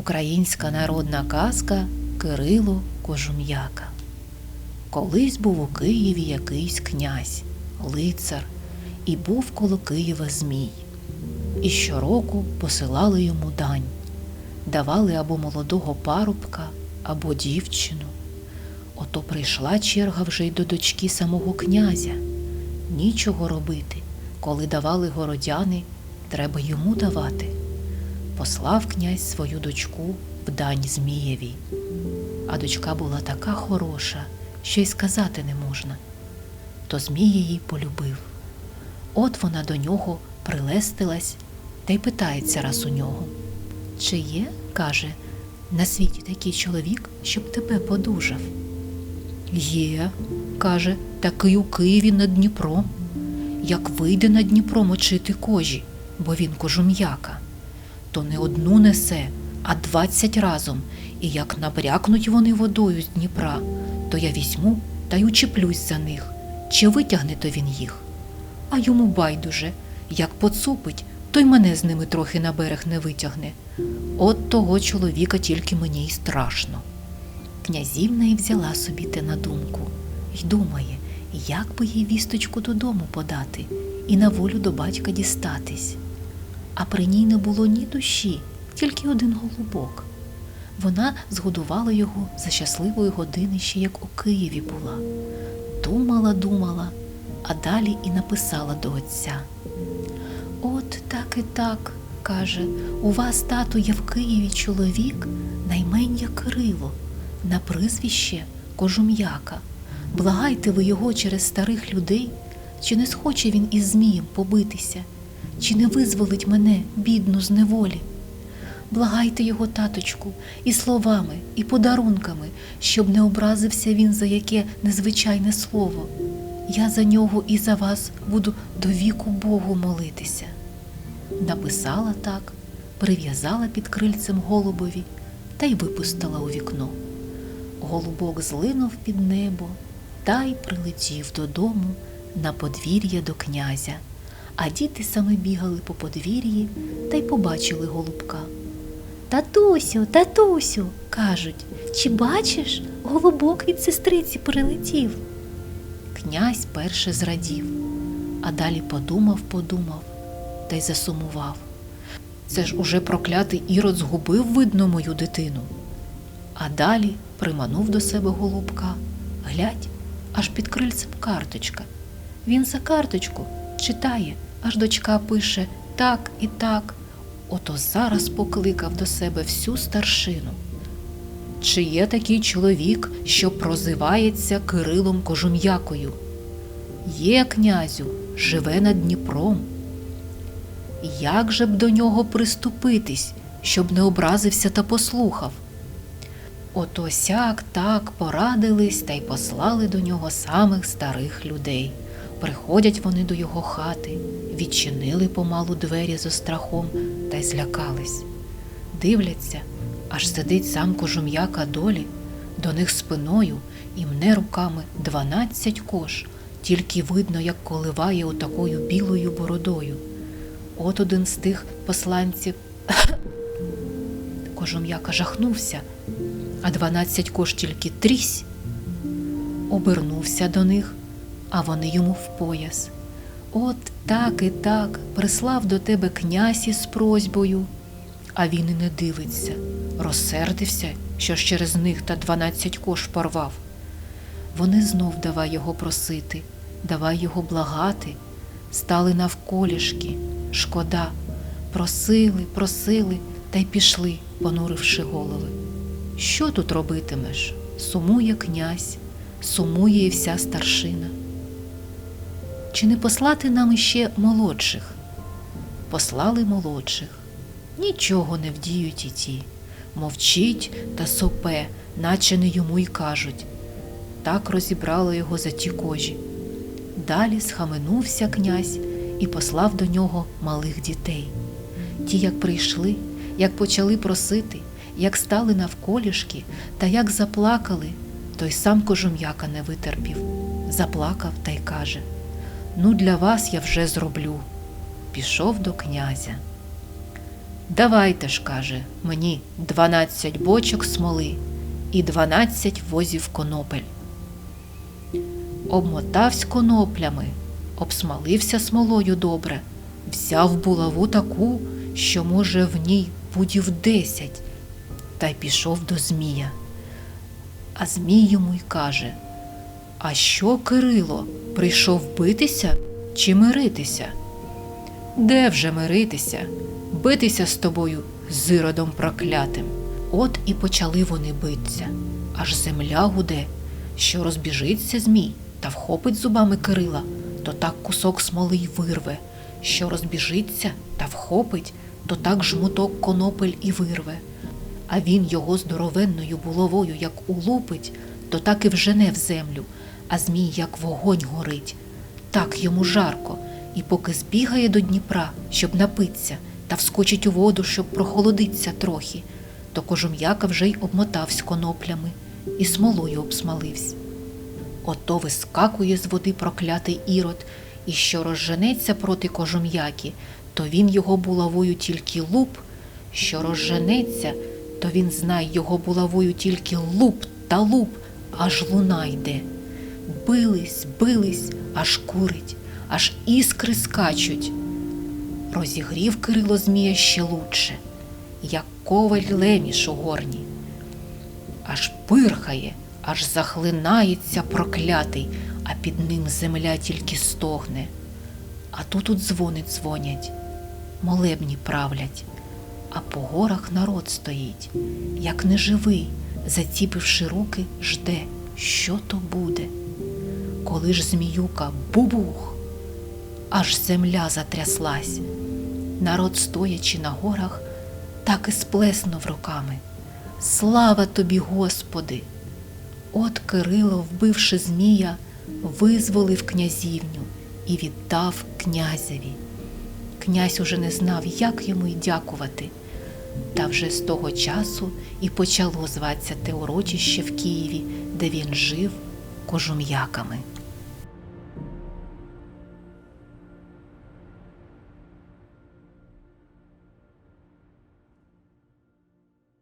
Українська народна казка Кирило Кожум'яка. Колись був у Києві якийсь князь, лицар, і був коло Києва Змій. І щороку посилали йому дань, давали або молодого парубка, або дівчину. Ото прийшла черга вже й до дочки самого князя. Нічого робити, коли давали городяни, треба йому давати. Послав князь свою дочку в дань Змієві. А дочка була така хороша, що й сказати не можна. То Змій її полюбив. От вона до нього прилестилась та й питається раз у нього. Чи є, каже, на світі такий чоловік, щоб тебе подужав? Є, каже, такий у Києві над Дніпром. Як вийде на Дніпро мочити кожі, бо він кожум'яка, то не одну несе, а двадцять разом, і як набрякнуть вони водою з Дніпра, то я візьму та й учеплюсь за них, чи витягне то він їх. А йому байдуже, як поцупить, то й мене з ними трохи на берег не витягне. От того чоловіка тільки мені й страшно. Князівна й взяла собі те на думку й думає, як би їй вісточку додому подати і на волю до батька дістатись. А при ній не було ні душі, тільки один голубок. Вона згодувала його за щасливої години ще як у Києві була. Думала, думала, а далі і написала до отця. От так і так, каже, у вас, тату, є в Києві чоловік, наймення Кирило, на прізвище Кожум'яка. Благайте ви його через старих людей, чи не схоче він із Змієм побитися, чи не визволить мене, бідну, з неволі. Благайте його, таточку, і словами, і подарунками, щоб не образився він за яке незвичайне слово. Я за нього і за вас буду до віку Богу молитися. Написала так, прив'язала під крильцем голубові та й випустила у вікно. Голубок злинув під небо та й прилетів додому на подвір'я до князя. А діти саме бігали по подвір'ї та й побачили голубка. Татусю, татусю, кажуть, чи бачиш, голубок від сестриці прилетів. Князь перше зрадів, а далі подумав, подумав та й засумував. Це ж уже проклятий ірод згубив, видно, мою дитину. А далі приманув до себе голубка. Глядь, аж під крильцем карточка. Він за карточку читає, аж дочка пише так і так. Ото зараз покликав до себе всю старшину. Чи є такий чоловік, що прозивається Кирилом Кожум'якою? Є, князю, живе над Дніпром. Як же б до нього приступитись, щоб не образився та послухав? Ото сяк так порадились та й послали до нього самих старих людей. Приходять вони до його хати, відчинили помалу двері з острахом та й злякались. Дивляться, аж сидить сам кожум'яка долі, до них спиною і мне руками дванадцять кош, тільки видно, як коливає отакою білою бородою. От один з тих посланців кожум'яка жахнувся, а дванадцять кош тільки трісь. Обернувся до них, а вони йому в пояс. От так і так прислав до тебе князь із просьбою, а він і не дивиться, розсердився, що ж через них та дванадцять кош порвав. Вони знов давай його просити, давай його благати, стали навколішки, шкода, просили, просили та й пішли, понуривши голови. Що тут робитимеш? Сумує князь, сумує і вся старшина. Чи не послати нам іще молодших? Послали молодших. Нічого не вдіють і ті. Мовчить та сопе, наче не йому й кажуть. Так розібрало його за ті кожі. Далі схаменувся князь і послав до нього малих дітей. Ті, як прийшли, як почали просити, як стали навколішки та як заплакали, той сам кожум'яка не витерпів, заплакав та й каже Ну, для вас я вже зроблю. Пішов до князя. Давайте ж, каже, мені дванадцять бочок смоли і дванадцять возів конопель. Обмотавсь коноплями, обсмалився смолою добре, взяв булаву таку, що, може, в ній пудів десять, та й пішов до Змія. А Змій йому й каже: А що, Кирило, прийшов битися чи миритися? Де вже миритися? Битися з тобою, з іродом проклятим. От і почали вони битися, аж земля гуде, що розбіжиться Змій та вхопить зубами Кирила, то так кусок смоли й вирве, що розбіжиться та вхопить, то так жмуток конопель і вирве. А він його здоровенною булавою як улупить, то так і вжене в землю, а Змій як вогонь горить. Так йому жарко, і поки збігає до Дніпра, щоб напитися, та вскочить у воду, щоб прохолодиться трохи, то кожум'яка вже й обмотавсь коноплями і смолою обсмаливсь. Ото вискакує з води проклятий ірод, і що розженеться проти кожум'яки, то він його булавою тільки луп, що розженеться, то він знає його булавою тільки луп та луп, аж луна йде. Бились, бились, аж курить, аж іскри скачуть. Розігрів Кирило Змія ще лучше, як коваль леміш у горні. Аж пирхає, аж захлинається проклятий, а під ним земля тільки стогне. А тут тут дзвони дзвонять, молебні правлять, а по горах народ стоїть, як неживий, заціпивши руки, жде, що то буде. Коли ж зміюка бубух, аж земля затряслась. Народ, стоячи на горах, так і сплеснув руками. Слава тобі, Господи! От Кирило, вбивши Змія, визволив князівню і віддав князеві. Князь уже не знав, як йому й дякувати. Та вже з того часу і почало зватися те урочище в Києві, де він жив кожум'яками.